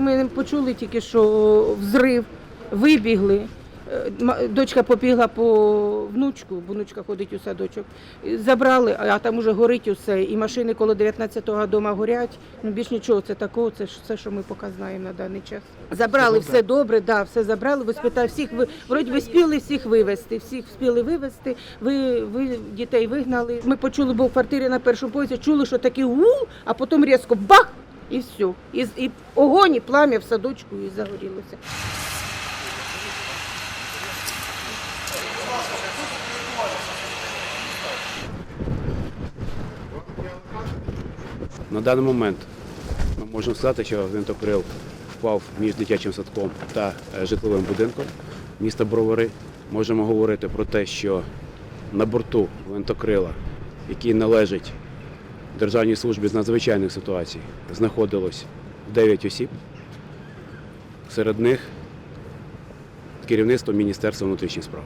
ми почули тільки, що взрив, вибігли. Е, Дочка побігла по внучку, бо внучка ходить у садочок. Забрали, а там уже горить усе. І машини коло 19-го дома горять. Ну більш нічого, це такого, це все, що ми поки знаємо на даний час. Забрали все добре, да, все забрали. Ви спитали всіх, ви вроді ви спіли всіх вивезти, всіх спіли вивезти. Ви, ви дітей вигнали. Ми почули, бо в квартирі на першому поверсі, чули, що такий гул, а потім різко бах! І все. І, і огонь, і плам'я в садочку і загорілося. На даний момент ми можемо сказати, що гвинтокрил впав між дитячим садком та е, житловим будинком міста Бровари. Можемо говорити про те, що на борту гвинтокрила, який належить Державній службі з надзвичайних ситуацій, знаходилось 9 осіб. Серед них керівництво Міністерства внутрішніх справ.